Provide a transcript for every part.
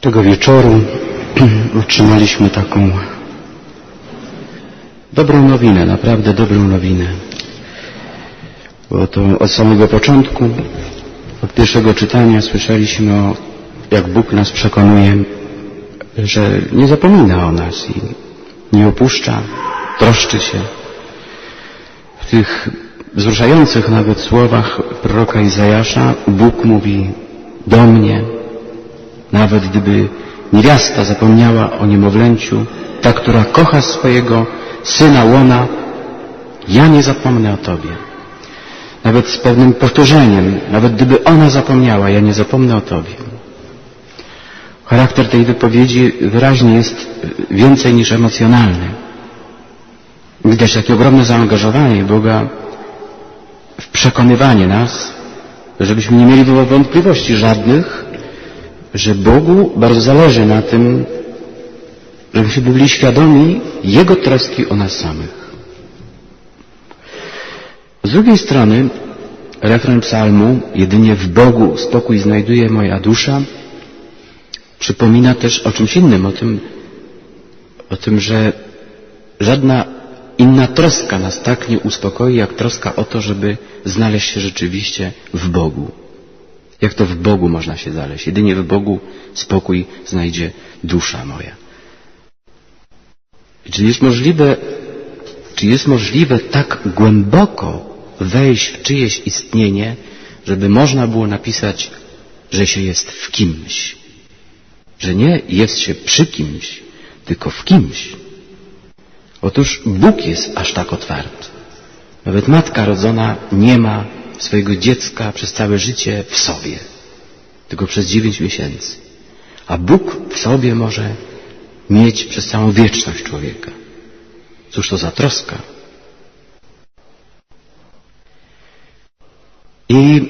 Tego wieczoru otrzymaliśmy taką dobrą nowinę, naprawdę dobrą nowinę. Bo to od samego początku, od pierwszego czytania słyszeliśmy o, jak Bóg nas przekonuje, że nie zapomina o nas i nie opuszcza, troszczy się. W tych wzruszających nawet słowach proroka Izajasza Bóg mówi do mnie, nawet gdyby niewiasta zapomniała o niemowlęciu, ta, która kocha swojego syna łona, ja nie zapomnę o Tobie. Nawet z pewnym powtórzeniem, nawet gdyby ona zapomniała, ja nie zapomnę o Tobie. Charakter tej wypowiedzi wyraźnie jest więcej niż emocjonalny. Widać takie ogromne zaangażowanie Boga w przekonywanie nas, żebyśmy nie mieli wątpliwości żadnych, że Bogu bardzo zależy na tym, żebyśmy byli świadomi Jego troski o nas samych. Z drugiej strony refren psalmu jedynie w Bogu spokój znajduje moja dusza przypomina też o czymś innym, o tym, o tym, że żadna inna troska nas tak nie uspokoi, jak troska o to, żeby znaleźć się rzeczywiście w Bogu. Jak to w Bogu można się znaleźć? Jedynie w Bogu spokój znajdzie dusza moja. Czy jest możliwe, czy jest możliwe tak głęboko wejść w czyjeś istnienie, żeby można było napisać, że się jest w kimś? Że nie jest się przy kimś, tylko w kimś. Otóż Bóg jest aż tak otwarty. Nawet matka rodzona nie ma swojego dziecka przez całe życie w sobie, tylko przez dziewięć miesięcy. A Bóg w sobie może mieć przez całą wieczność człowieka. Cóż to za troska? I,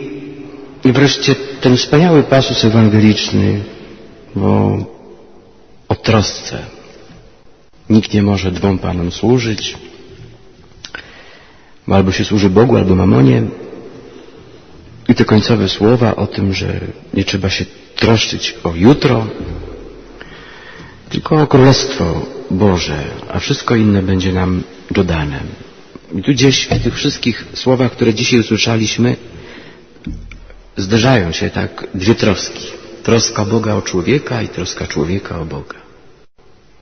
wreszcie ten wspaniały pasus ewangeliczny bo o trosce. Nikt nie może dwom panom służyć, bo albo się służy Bogu, albo mamonie. I te końcowe słowa o tym, że nie trzeba się troszczyć o jutro, tylko o Królestwo Boże, a wszystko inne będzie nam dodane. I tu gdzieś w tych wszystkich słowach, które dzisiaj usłyszeliśmy, zderzają się tak dwie troski. Troska Boga o człowieka i troska człowieka o Boga.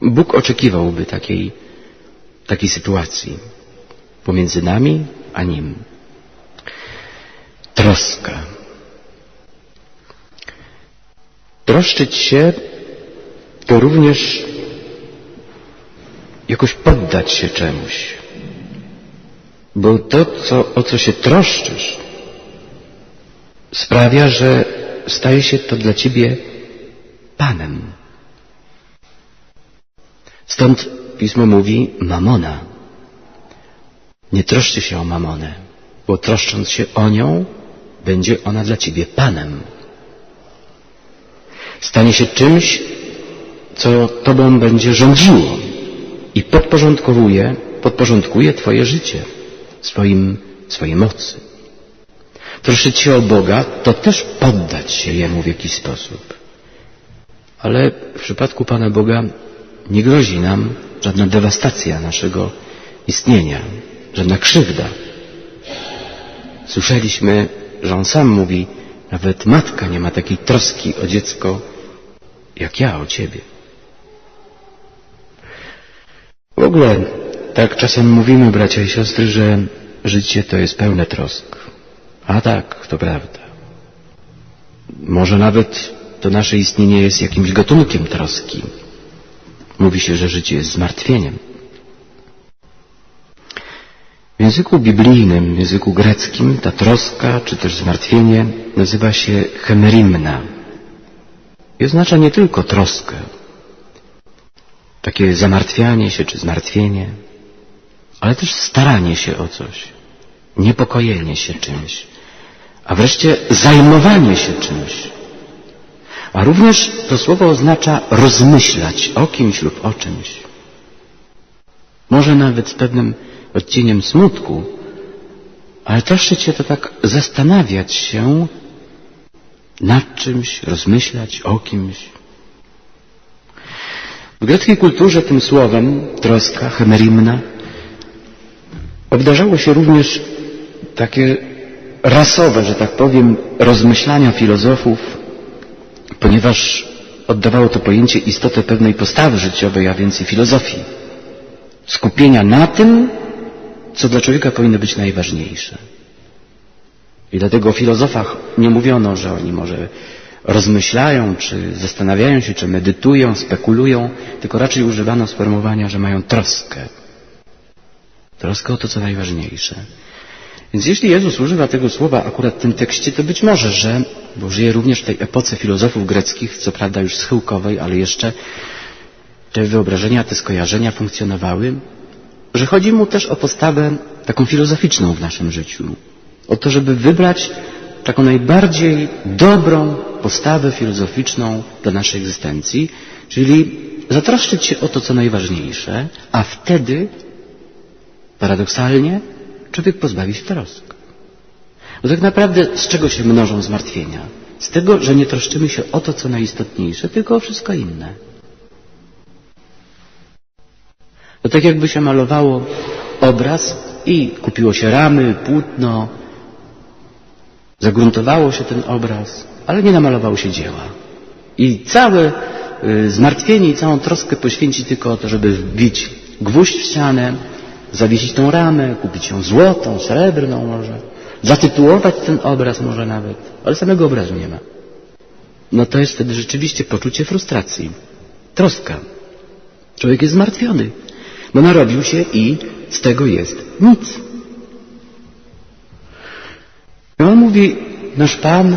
Bóg oczekiwałby takiej, takiej sytuacji pomiędzy nami a Nim. Troska. Troszczyć się to również jakoś poddać się czemuś. Bo to, co, o co się troszczysz, sprawia, że staje się to dla ciebie Panem. Stąd Pismo mówi mamona. Nie troszcie się o mamonę, bo troszcząc się o nią, będzie ona dla ciebie Panem. Stanie się czymś, co tobą będzie rządziło i podporządkowuje, podporządkuje twoje życie swoim, swojej mocy. Troszczyć się o Boga, to też poddać się Jemu w jakiś sposób. Ale w przypadku Pana Boga nie grozi nam żadna dewastacja naszego istnienia, żadna krzywda. Słyszeliśmy, że On sam mówi, nawet matka nie ma takiej troski o dziecko, jak ja o Ciebie. W ogóle tak czasem mówimy, bracia i siostry, że życie to jest pełne trosk. A tak, to prawda. Może nawet to nasze istnienie jest jakimś gatunkiem troski. Mówi się, że życie jest zmartwieniem. W języku biblijnym, w języku greckim ta troska, czy też zmartwienie nazywa się hemerimna. I oznacza nie tylko troskę, takie zamartwianie się czy zmartwienie, ale też staranie się o coś, niepokojenie się czymś, a wreszcie zajmowanie się czymś. A również to słowo oznacza rozmyślać o kimś lub o czymś. Może nawet pewnym odcieniem smutku, ale troszczyć się to tak zastanawiać się nad czymś, rozmyślać o kimś. W greckiej kulturze tym słowem troska, hemerimna obdarzało się również takie rasowe, że tak powiem, rozmyślania filozofów, ponieważ oddawało to pojęcie istotę pewnej postawy życiowej, a więc i filozofii. Skupienia na tym, co dla człowieka powinno być najważniejsze. I dlatego o filozofach nie mówiono, że oni może rozmyślają, czy zastanawiają się, czy medytują, spekulują, tylko raczej używano sformułowania, że mają troskę. Troskę o to, co najważniejsze. Więc jeśli Jezus używa tego słowa akurat w tym tekście, to być może, że, bo żyje również w tej epoce filozofów greckich, co prawda już schyłkowej, ale jeszcze te wyobrażenia, te skojarzenia funkcjonowały, że chodzi mu też o postawę taką filozoficzną w naszym życiu. O to, żeby wybrać taką najbardziej dobrą postawę filozoficzną dla naszej egzystencji, czyli zatroszczyć się o to, co najważniejsze, a wtedy, paradoksalnie, człowiek pozbawi się trosk. Bo tak naprawdę z czego się mnożą zmartwienia? Z tego, że nie troszczymy się o to, co najistotniejsze, tylko o wszystko inne. To tak jakby się malowało obraz i kupiło się ramy, płótno, zagruntowało się ten obraz, ale nie namalowało się dzieła. I całe y, zmartwienie i całą troskę poświęci tylko o to, żeby wbić gwóźdź w ścianę, zawiesić tą ramę, kupić ją złotą, srebrną może, zatytułować ten obraz może nawet, ale samego obrazu nie ma. No to jest wtedy rzeczywiście poczucie frustracji, troska. Człowiek jest zmartwiony, bo narobił się i z tego jest nic. I on mówi, nasz Pan,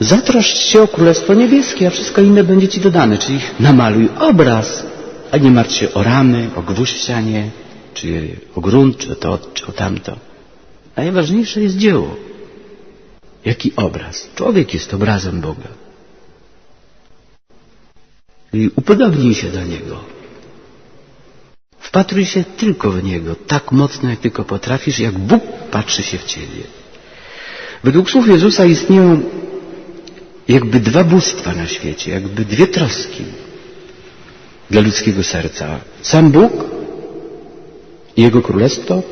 zatroszcz się o Królestwo Niebieskie, a wszystko inne będzie Ci dodane, czyli namaluj obraz, a nie martw się o ramy, o gwóźdź ścianie, czy o grunt, czy o to, czy o tamto. Najważniejsze jest dzieło. Jaki obraz? Człowiek jest obrazem Boga. I upodobnij się do Niego. Wpatruj się tylko w Niego, tak mocno jak tylko potrafisz, jak Bóg patrzy się w Ciebie. Według słów Jezusa istnieją jakby dwa bóstwa na świecie, jakby dwie troski dla ludzkiego serca. Sam Bóg i Jego Królestwo,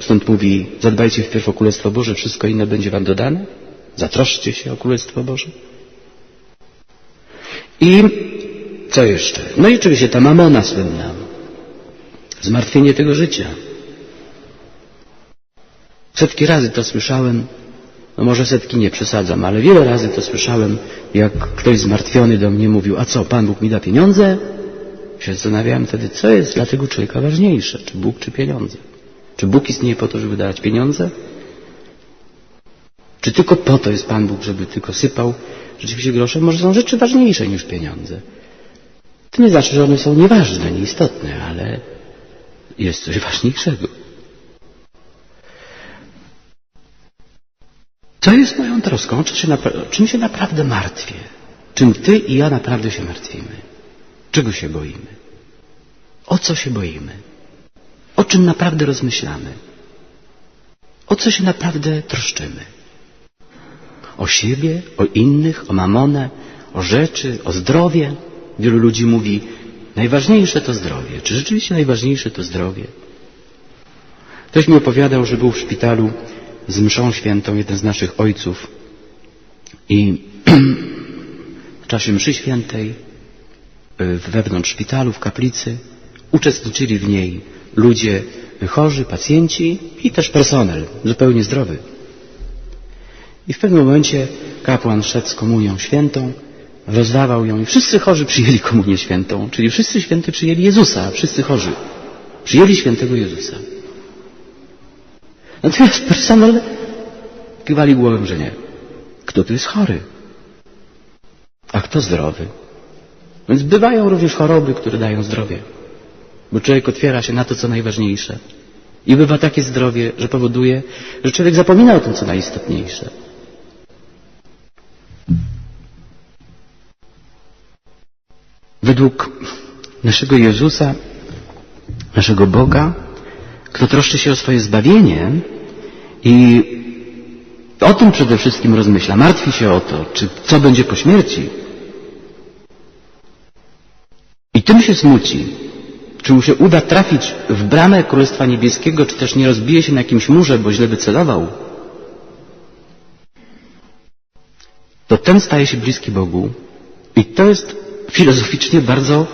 stąd mówi, zadbajcie wpierw o Królestwo Boże, wszystko inne będzie wam dodane. Zatroszcie się o Królestwo Boże. I co jeszcze? No i oczywiście ta mamona słynna. Zmartwienie tego życia. Setki razy to słyszałem, no może setki nie przesadzam, ale wiele razy to słyszałem, jak ktoś zmartwiony do mnie mówił, a co, Pan Bóg mi da pieniądze? Się zastanawiałem wtedy, co jest dla tego człowieka ważniejsze, czy Bóg, czy pieniądze. Czy Bóg istnieje po to, żeby dawać pieniądze? Czy tylko po to jest Pan Bóg, żeby tylko sypał rzeczywiście grosze? Może są rzeczy ważniejsze niż pieniądze. To nie znaczy, że one są nieważne, nieistotne, ale jest coś ważniejszego. Co jest moją troską? Czym się, czym się naprawdę martwię? Czym Ty i ja naprawdę się martwimy? Czego się boimy? O co się boimy? O czym naprawdę rozmyślamy? O co się naprawdę troszczymy? O siebie, o innych, o mamonę, o rzeczy, o zdrowie. Wielu ludzi mówi, najważniejsze to zdrowie. Czy rzeczywiście najważniejsze to zdrowie? Ktoś mi opowiadał, że był w szpitalu z mszą świętą jeden z naszych ojców i w czasie mszy świętej wewnątrz szpitalu, w kaplicy uczestniczyli w niej ludzie chorzy, pacjenci i też personel zupełnie zdrowy. I w pewnym momencie kapłan szedł z komunią świętą, rozdawał ją i wszyscy chorzy przyjęli komunię świętą, czyli wszyscy święty przyjęli Jezusa, wszyscy chorzy przyjęli świętego Jezusa. Natomiast personel kiwali głową, że nie. Kto tu jest chory? A kto zdrowy? Więc bywają również choroby, które dają zdrowie. Bo człowiek otwiera się na to, co najważniejsze. I bywa takie zdrowie, że powoduje, że człowiek zapomina o tym, co najistotniejsze. Według naszego Jezusa, naszego Boga, kto troszczy się o swoje zbawienie i o tym przede wszystkim rozmyśla, martwi się o to, czy co będzie po śmierci, tym się smuci, czy mu się uda trafić w bramę Królestwa Niebieskiego, czy też nie rozbije się na jakimś murze, bo źle wycelował, to ten staje się bliski Bogu. I to jest filozoficznie bardzo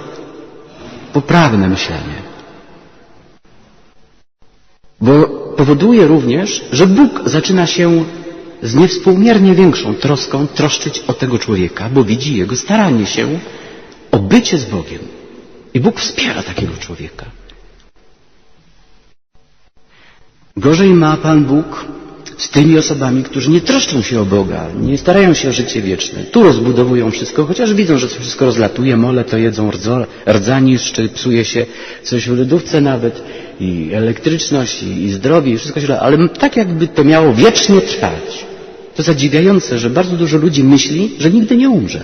poprawne myślenie. Bo powoduje również, że Bóg zaczyna się z niewspółmiernie większą troską troszczyć o tego człowieka, bo widzi jego staranie się o bycie z Bogiem. I Bóg wspiera takiego człowieka. Gorzej ma Pan Bóg z tymi osobami, którzy nie troszczą się o Boga, nie starają się o życie wieczne. Tu rozbudowują wszystko, chociaż widzą, że wszystko rozlatuje, mole to jedzą rdzo, rdza psuje się coś w lodówce nawet i elektryczność i, i zdrowie i wszystko źle, ale tak jakby to miało wiecznie trwać. To zadziwiające, że bardzo dużo ludzi myśli, że nigdy nie umrze.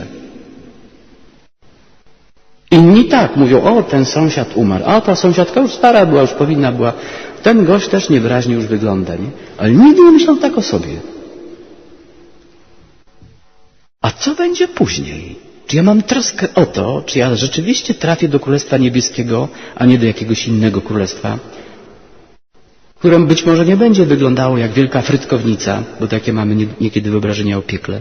Inni tak mówią, o ten sąsiad umarł, a ta sąsiadka już stara była, już powinna była. Ten gość też niewyraźnie już wygląda, nie? Ale nigdy nie myślą tak o sobie. A co będzie później? Czy ja mam troskę o to, czy ja rzeczywiście trafię do Królestwa Niebieskiego, a nie do jakiegoś innego królestwa, które być może nie będzie wyglądało jak wielka frytkownica, bo takie mamy niekiedy wyobrażenia o piekle,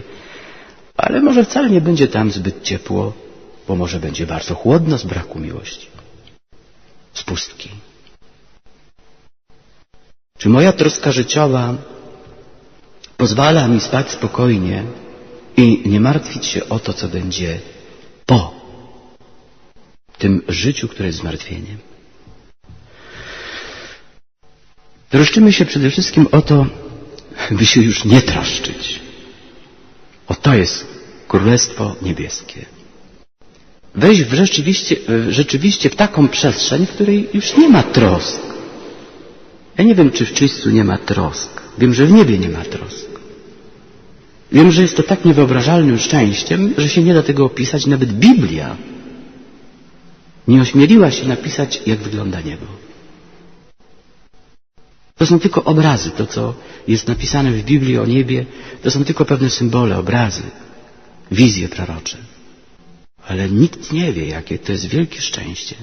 ale może wcale nie będzie tam zbyt ciepło, bo może będzie bardzo chłodno z braku miłości, z pustki. Czy moja troska życiowa pozwala mi spać spokojnie i nie martwić się o to, co będzie po tym życiu, które jest zmartwieniem? Troszczymy się przede wszystkim o to, by się już nie troszczyć. O to jest Królestwo Niebieskie. Wejść w rzeczywiście, rzeczywiście w taką przestrzeń, w której już nie ma trosk. Ja nie wiem, czy w czyśćcu nie ma trosk. Wiem, że w niebie nie ma trosk. Wiem, że jest to tak niewyobrażalnym szczęściem, że się nie da tego opisać. Nawet Biblia nie ośmieliła się napisać, jak wygląda niebo. To są tylko obrazy. To, co jest napisane w Biblii o niebie, to są tylko pewne symbole, obrazy, wizje prorocze. Ale nikt nie wie, jakie to jest wielkie szczęście.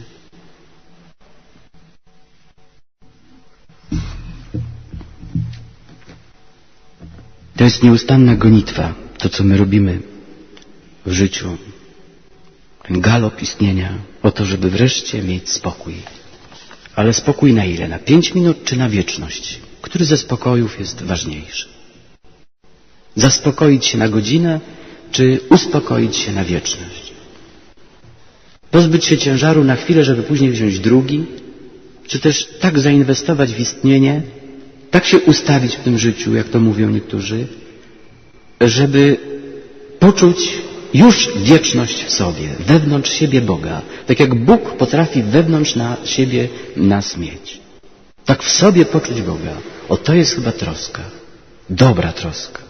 To jest nieustanna gonitwa, to co my robimy w życiu. Ten galop istnienia o to, żeby wreszcie mieć spokój. Ale spokój na ile? Na pięć minut czy na wieczność? Który ze spokojów jest ważniejszy? Zaspokoić się na godzinę, czy uspokoić się na wieczność? Pozbyć się ciężaru na chwilę, żeby później wziąć drugi? Czy też tak zainwestować w istnienie, tak się ustawić w tym życiu, jak to mówią niektórzy, żeby poczuć już wieczność w sobie, wewnątrz siebie Boga, tak jak Bóg potrafi wewnątrz na siebie nas mieć. Tak w sobie poczuć Boga. O to jest chyba troska. Dobra troska.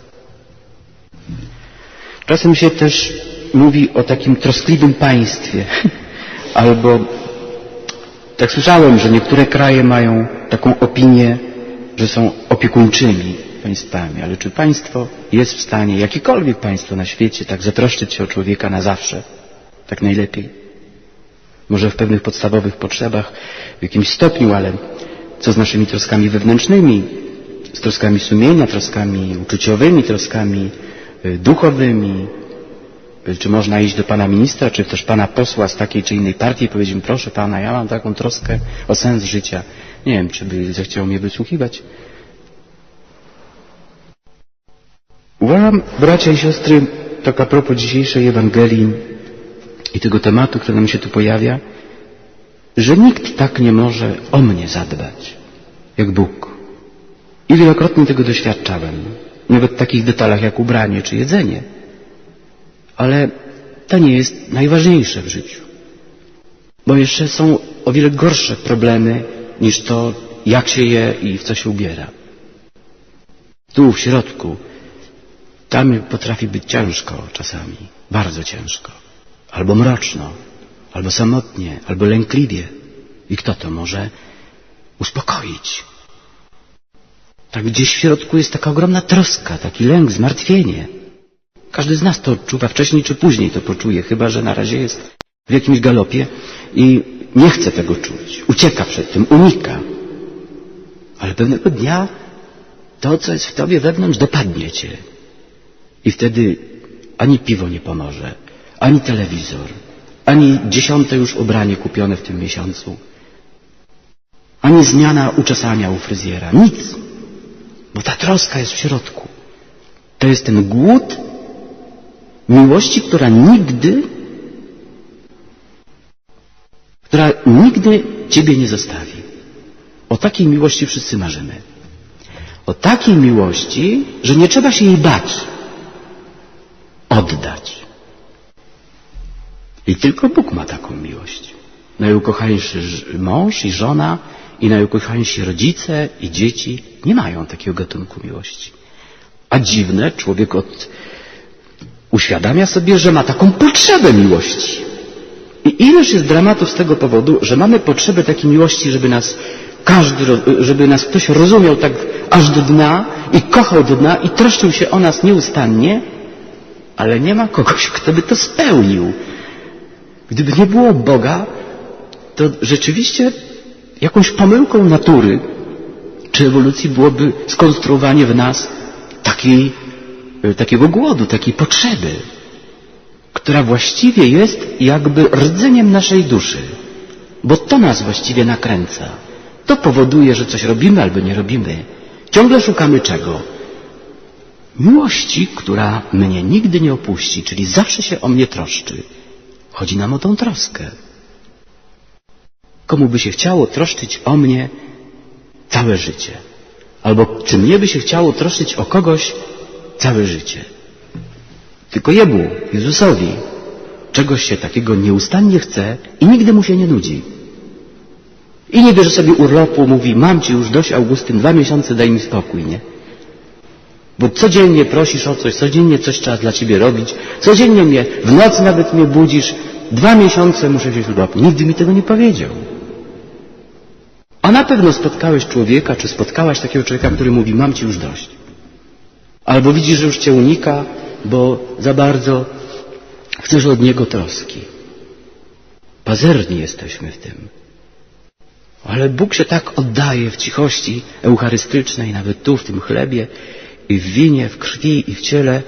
Czasem się też mówi o takim troskliwym państwie. Albo tak słyszałem, że niektóre kraje mają taką opinię, że są opiekuńczymi państwami. Ale czy państwo jest w stanie, jakiekolwiek państwo na świecie, tak zatroszczyć się o człowieka na zawsze? Tak najlepiej? Może w pewnych podstawowych potrzebach, w jakimś stopniu, ale co z naszymi troskami wewnętrznymi, z troskami sumienia, troskami uczuciowymi, troskami duchowymi, czy można iść do pana ministra, czy też pana posła z takiej czy innej partii i powiedzieć, proszę pana, ja mam taką troskę o sens życia. Nie wiem, czy by zechciał mnie wysłuchiwać. Uważam, bracia i siostry, tak a propos dzisiejszej Ewangelii i tego tematu, który nam się tu pojawia, że nikt tak nie może o mnie zadbać, jak Bóg. I wielokrotnie tego doświadczałem, nawet w takich detalach jak ubranie czy jedzenie. Ale to nie jest najważniejsze w życiu. Bo jeszcze są o wiele gorsze problemy niż to, jak się je i w co się ubiera. Tu w środku, tam potrafi być ciężko czasami, bardzo ciężko. Albo mroczno, albo samotnie, albo lękliwie. I kto to może uspokoić? Tak gdzieś w środku jest taka ogromna troska, taki lęk, zmartwienie. Każdy z nas to odczuwa wcześniej czy później to poczuje, chyba że na razie jest w jakimś galopie i nie chce tego czuć. Ucieka przed tym, unika. Ale pewnego dnia to, co jest w tobie wewnątrz, dopadnie cię. I wtedy ani piwo nie pomoże, ani telewizor, ani dziesiąte już ubranie kupione w tym miesiącu, ani zmiana uczesania u fryzjera. Nic. Bo ta troska jest w środku. To jest ten głód miłości, która nigdy, która nigdy Ciebie nie zostawi. O takiej miłości wszyscy marzymy. O takiej miłości, że nie trzeba się jej bać. Oddać. I tylko Bóg ma taką miłość. Najukochańszy mąż i żona i najukochańsi rodzice i dzieci nie mają takiego gatunku miłości. A dziwne, człowiek od, uświadamia sobie, że ma taką potrzebę miłości. I ileż jest dramatów z tego powodu, że mamy potrzebę takiej miłości, żeby nas każdy, żeby nas ktoś rozumiał tak aż do dna i kochał do dna i troszczył się o nas nieustannie, ale nie ma kogoś, kto by to spełnił. Gdyby nie było Boga, to rzeczywiście jakąś pomyłką natury czy ewolucji byłoby skonstruowanie w nas takiej, takiego głodu, takiej potrzeby, która właściwie jest jakby rdzeniem naszej duszy, bo to nas właściwie nakręca. To powoduje, że coś robimy albo nie robimy. Ciągle szukamy czego? Miłości, która mnie nigdy nie opuści, czyli zawsze się o mnie troszczy. Chodzi nam o tą troskę. Komu by się chciało troszczyć o mnie całe życie? Albo czy mnie by się chciało troszczyć o kogoś całe życie? Tylko Jebu, Jezusowi, czegoś się takiego nieustannie chce i nigdy mu się nie nudzi. I nie bierze sobie urlopu, mówi, mam ci już dość, Augustyn, dwa miesiące daj mi spokój, nie? Bo codziennie prosisz o coś, codziennie coś trzeba dla ciebie robić, codziennie mnie, w nocy nawet mnie budzisz, dwa miesiące muszę wziąć urlopu. Nigdy mi tego nie powiedział. A na pewno spotkałeś człowieka, czy spotkałaś takiego człowieka, który mówi, mam ci już dość. Albo widzisz, że już cię unika, bo za bardzo chcesz od niego troski. Pazerni jesteśmy w tym. Ale Bóg się tak oddaje w cichości eucharystycznej, nawet tu, w tym chlebie, i w winie, w krwi i w ciele,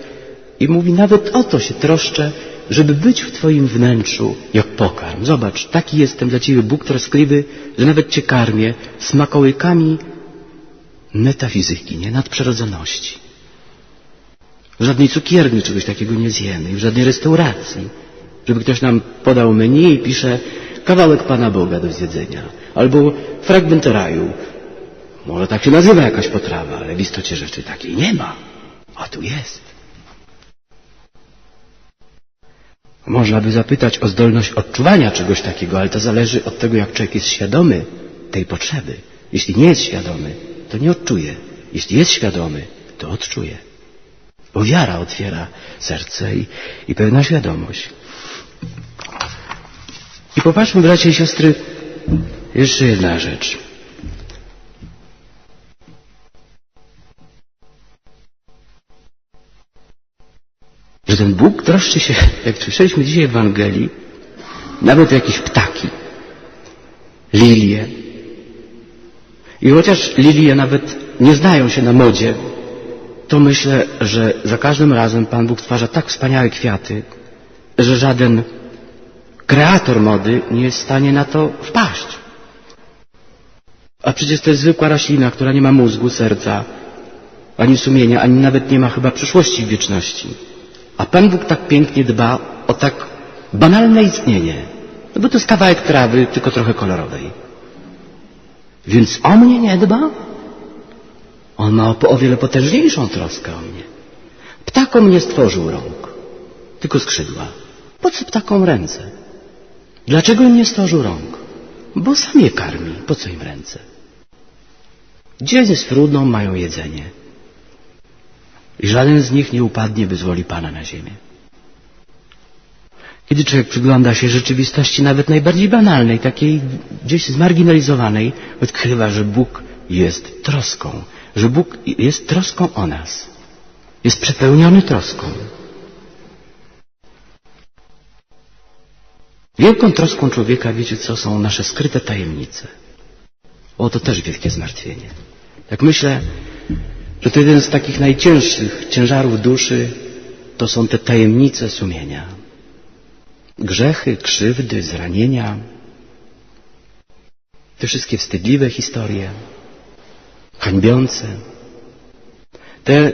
i mówi, nawet o to się troszczę, żeby być w Twoim wnętrzu jak pokarm. Zobacz, taki jestem dla Ciebie Bóg troskliwy, że nawet Cię karmię smakołykami metafizyki, nie? Nadprzyrodzoności. W żadnej cukierni czegoś takiego nie zjemy, w żadnej restauracji. Żeby ktoś nam podał menu i pisze kawałek Pana Boga do zjedzenia. Albo fragment raju. Może tak się nazywa jakaś potrawa, ale w istocie rzeczy takiej nie ma. A tu jest. Można by zapytać o zdolność odczuwania czegoś takiego, ale to zależy od tego, jak człowiek jest świadomy tej potrzeby. Jeśli nie jest świadomy, to nie odczuje. Jeśli jest świadomy, to odczuje. Bo wiara otwiera serce i, i pewna świadomość. I popatrzmy, bracia i siostry, jeszcze jedna rzecz. Że ten Bóg troszczy się, jak słyszeliśmy dzisiaj w Ewangelii, nawet jakieś ptaki, lilie. I chociaż lilie nawet nie znają się na modzie, to myślę, że za każdym razem Pan Bóg stwarza tak wspaniałe kwiaty, że żaden kreator mody nie jest w stanie na to wpaść. A przecież to jest zwykła roślina, która nie ma mózgu, serca, ani sumienia, ani nawet nie ma chyba przyszłości w wieczności. A Pan Bóg tak pięknie dba o tak banalne istnienie. No bo to jest kawałek trawy, tylko trochę kolorowej. Więc o mnie nie dba? On ma o wiele potężniejszą troskę o mnie. Ptakom nie stworzył rąk, tylko skrzydła. Po co ptakom ręce? Dlaczego im nie stworzył rąk? Bo sam je karmi. Po co im ręce? Gdzie ze trudną mają jedzenie. I żaden z nich nie upadnie bez woli Pana na ziemię. Kiedy człowiek przygląda się rzeczywistości nawet najbardziej banalnej, takiej gdzieś zmarginalizowanej, odkrywa, że Bóg jest troską, że Bóg jest troską o nas. Jest przepełniony troską. Wielką troską człowieka, wiecie co, są nasze skryte tajemnice. O, to też wielkie zmartwienie. Tak myślę, że to jeden z takich najcięższych ciężarów duszy to są te tajemnice sumienia. Grzechy, krzywdy, zranienia, te wszystkie wstydliwe historie, hańbiące, te,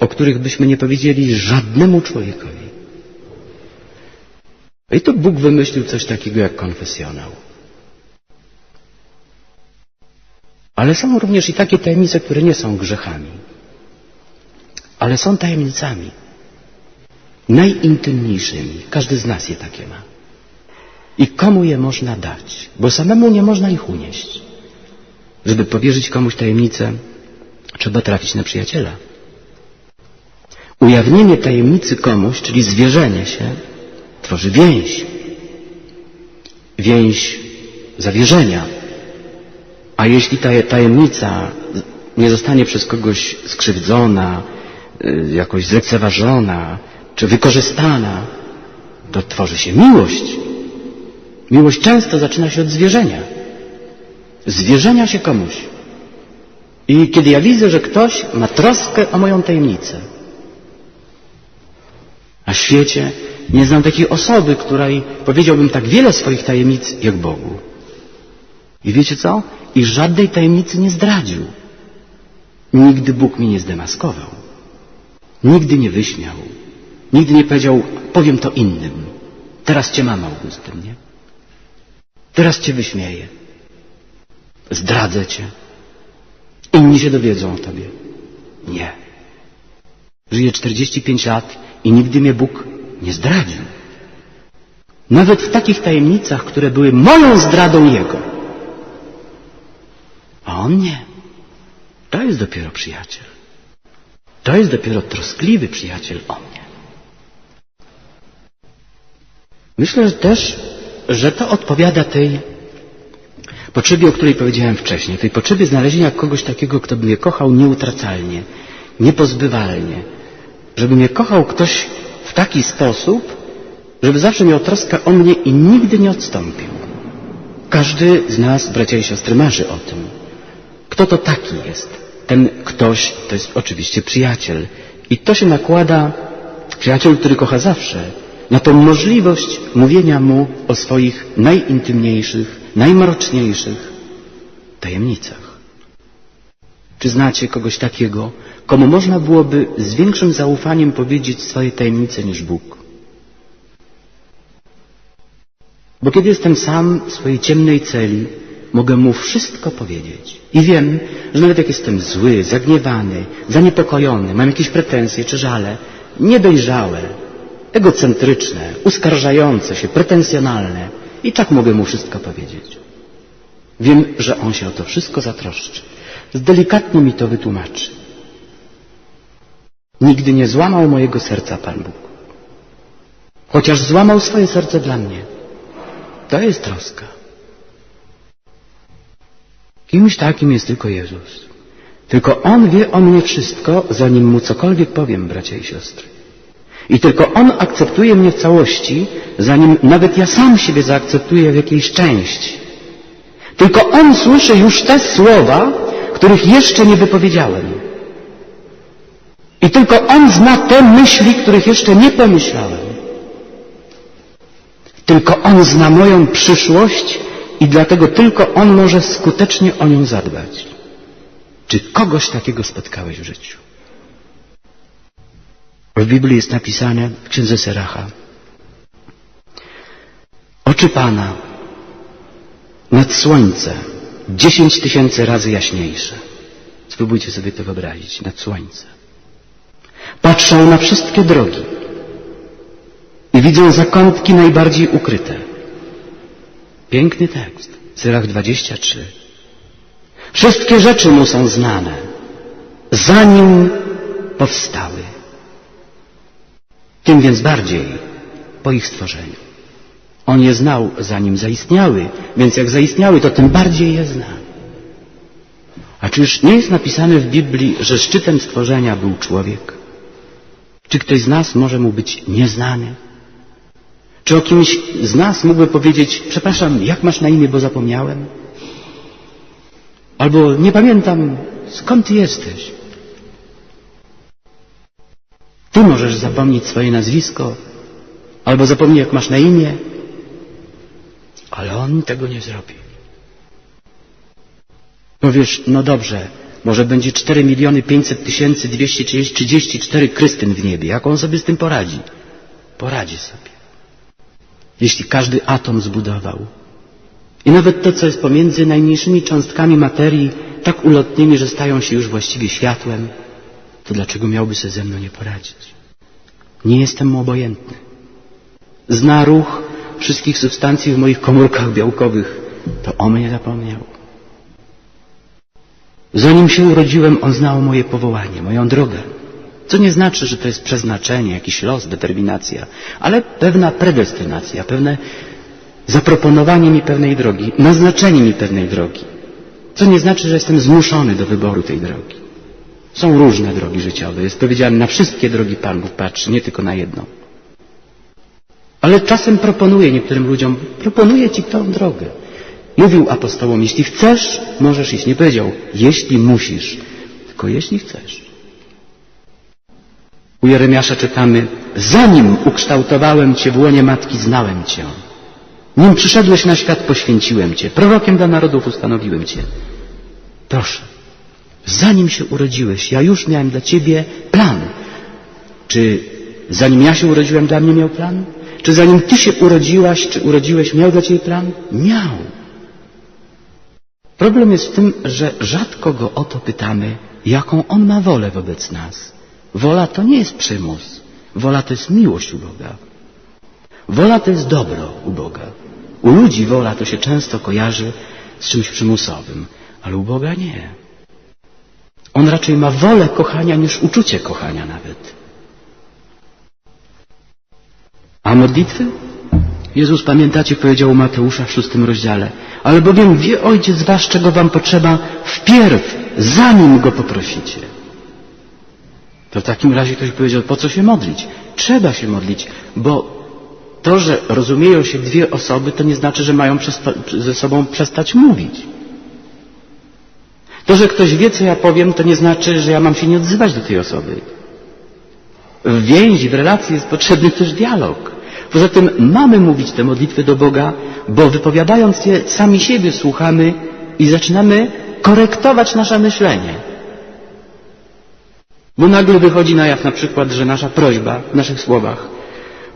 o których byśmy nie powiedzieli żadnemu człowiekowi. I to Bóg wymyślił coś takiego jak konfesjonał. Ale są również i takie tajemnice, które nie są grzechami, ale są tajemnicami najintymniejszymi. Każdy z nas je takie ma. I komu je można dać? Bo samemu nie można ich unieść. Żeby powierzyć komuś tajemnicę, trzeba trafić na przyjaciela. Ujawnienie tajemnicy komuś, czyli zwierzenie się, tworzy więź. Więź zawierzenia. A jeśli ta tajemnica nie zostanie przez kogoś skrzywdzona, y, jakoś zlekceważona, czy wykorzystana, to tworzy się miłość. Miłość często zaczyna się od zwierzenia. Zwierzenia się komuś. I kiedy ja widzę, że ktoś ma troskę o moją tajemnicę, na świecie nie znam takiej osoby, której powiedziałbym tak wiele swoich tajemnic jak Bogu. I wiecie co? I żadnej tajemnicy nie zdradził. Nigdy Bóg mi nie zdemaskował. Nigdy nie wyśmiał. Nigdy nie powiedział, powiem to innym. Teraz cię mam, Augustyn, nie? Teraz cię wyśmieję. Zdradzę cię. Inni się dowiedzą o tobie. Nie. Żyję 45 lat i nigdy mnie Bóg nie zdradził. Nawet w takich tajemnicach, które były moją zdradą Jego. A On nie. To jest dopiero przyjaciel. To jest dopiero troskliwy przyjaciel o mnie. Myślę też, że to odpowiada tej potrzebie, o której powiedziałem wcześniej, tej potrzebie znalezienia kogoś takiego, kto by mnie kochał nieutracalnie, niepozbywalnie, żeby mnie kochał ktoś w taki sposób, żeby zawsze miał troskę o mnie i nigdy nie odstąpił. Każdy z nas, bracia i siostry, marzy o tym. Kto to taki jest? Ten ktoś to jest oczywiście przyjaciel. I to się nakłada, przyjaciel, który kocha zawsze, na tą możliwość mówienia mu o swoich najintymniejszych, najmroczniejszych tajemnicach. Czy znacie kogoś takiego, komu można byłoby z większym zaufaniem powiedzieć swoje tajemnice niż Bóg? Bo kiedy jestem sam w swojej ciemnej celi, mogę mu wszystko powiedzieć. I wiem, że nawet jak jestem zły, zagniewany, zaniepokojony, mam jakieś pretensje czy żale, niedojrzałe, egocentryczne, uskarżające się, pretensjonalne, i tak mogę mu wszystko powiedzieć. Wiem, że on się o to wszystko zatroszczy. Delikatnie mi to wytłumaczy. Nigdy nie złamał mojego serca Pan Bóg. Chociaż złamał swoje serce dla mnie. To jest troska. Kimś takim jest tylko Jezus. Tylko On wie o mnie wszystko, zanim Mu cokolwiek powiem, bracia i siostry. I tylko On akceptuje mnie w całości, zanim nawet ja sam siebie zaakceptuję w jakiejś części. Tylko On słyszy już te słowa, których jeszcze nie wypowiedziałem. I tylko On zna te myśli, których jeszcze nie pomyślałem. Tylko On zna moją przyszłość i dlatego tylko On może skutecznie o nią zadbać. Czy kogoś takiego spotkałeś w życiu? W Biblii jest napisane w księdze Seracha. Oczy Pana nad słońce dziesięć tysięcy razy jaśniejsze. Spróbujcie sobie to wyobrazić, nad słońce. Patrzą na wszystkie drogi i widzą zakątki najbardziej ukryte. Piękny tekst, Syrach 23. Wszystkie rzeczy mu są znane, zanim powstały. Tym więc bardziej po ich stworzeniu. On je znał, zanim zaistniały, więc jak zaistniały, to tym bardziej je zna. A czyż nie jest napisane w Biblii, że szczytem stworzenia był człowiek? Czy ktoś z nas może mu być nieznany? Czy o kimś z nas mógłby powiedzieć, przepraszam, jak masz na imię, bo zapomniałem? Albo nie pamiętam, skąd ty jesteś? Ty możesz zapomnieć swoje nazwisko, albo zapomnij, jak masz na imię, ale on tego nie zrobi. Powiesz, no dobrze, może będzie 4 miliony 500 tysięcy 234 Krystyn w niebie. Jak on sobie z tym poradzi? Poradzi sobie. Jeśli każdy atom zbudował. I nawet to, co jest pomiędzy najmniejszymi cząstkami materii, tak ulotnymi, że stają się już właściwie światłem, to dlaczego miałby sobie ze mną nie poradzić? Nie jestem mu obojętny. Zna ruch wszystkich substancji w moich komórkach białkowych. To o mnie zapomniał. Zanim się urodziłem, on znał moje powołanie, moją drogę. Co nie znaczy, że to jest przeznaczenie, jakiś los, determinacja, ale pewna predestynacja, pewne zaproponowanie mi pewnej drogi, naznaczenie mi pewnej drogi. Co nie znaczy, że jestem zmuszony do wyboru tej drogi. Są różne drogi życiowe. Jest powiedziane, na wszystkie drogi Pan Bóg patrzy, nie tylko na jedną. Ale czasem proponuje niektórym ludziom, proponuję Ci tą drogę. Mówił apostołom, jeśli chcesz, możesz iść. Nie powiedział, jeśli musisz, tylko jeśli chcesz. U Jeremiasza czytamy, zanim ukształtowałem Cię w łonie matki, znałem Cię. Nim przyszedłeś na świat, poświęciłem Cię. Prorokiem dla narodów ustanowiłem Cię. Proszę, zanim się urodziłeś, ja już miałem dla Ciebie plan. Czy zanim ja się urodziłem, dla mnie miał plan? Czy zanim Ty się urodziłaś, czy urodziłeś, miał dla Ciebie plan? Miał. Problem jest w tym, że rzadko go o to pytamy, jaką on ma wolę wobec nas. Wola to nie jest przymus. Wola to jest miłość u Boga. Wola to jest dobro u Boga. U ludzi wola to się często kojarzy z czymś przymusowym, ale u Boga nie. On raczej ma wolę kochania niż uczucie kochania nawet. A modlitwy? Jezus, pamiętacie, powiedział Mateusza w szóstym rozdziale, ale bowiem wie Ojciec Wasz, czego Wam potrzeba wpierw, zanim Go poprosicie. To w takim razie ktoś powiedział, po co się modlić? Trzeba się modlić, bo to, że rozumieją się dwie osoby, to nie znaczy, że mają ze sobą przestać mówić. To, że ktoś wie, co ja powiem, to nie znaczy, że ja mam się nie odzywać do tej osoby. W więzi, w relacji jest potrzebny też dialog. Poza tym mamy mówić te modlitwy do Boga, bo wypowiadając je sami siebie słuchamy i zaczynamy korektować nasze myślenie. Bo nagle wychodzi na jaw na przykład, że nasza prośba w naszych słowach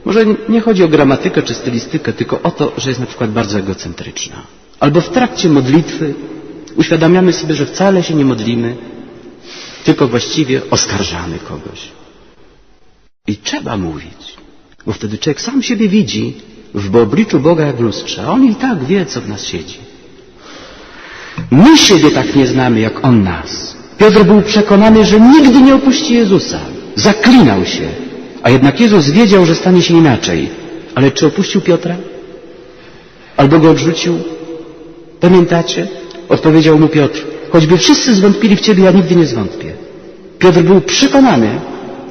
może nie chodzi o gramatykę czy stylistykę, tylko o to, że jest na przykład bardzo egocentryczna. Albo w trakcie modlitwy uświadamiamy sobie, że wcale się nie modlimy, tylko właściwie oskarżamy kogoś. I trzeba mówić, bo wtedy człowiek sam siebie widzi w obliczu Boga jak w lustrze, a on i tak wie, co w nas siedzi. My siebie tak nie znamy, jak On nas. Piotr był przekonany, że nigdy nie opuści Jezusa. Zaklinał się. A jednak Jezus wiedział, że stanie się inaczej. Ale czy opuścił Piotra? Albo go odrzucił? Pamiętacie? Odpowiedział mu Piotr, choćby wszyscy zwątpili w Ciebie, ja nigdy nie zwątpię. Piotr był przekonany,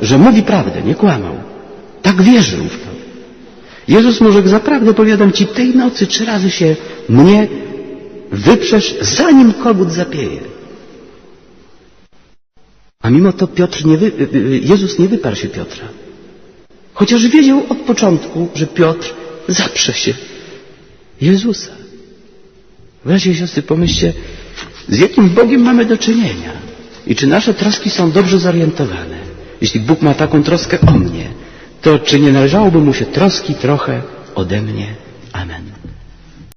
że mówi prawdę, nie kłamał. Tak wierzył w to. Jezus może zaprawdę powiadam Ci, tej nocy trzy razy się mnie wyprzesz, zanim kogut zapieje. A mimo to Piotr nie wy, Jezus nie wyparł się Piotra. Chociaż wiedział od początku, że Piotr zaprze się Jezusa. Bracia i siostry, pomyślcie, z jakim Bogiem mamy do czynienia i czy nasze troski są dobrze zorientowane. Jeśli Bóg ma taką troskę o mnie, to czy nie należałoby Mu się troski trochę ode mnie? Amen.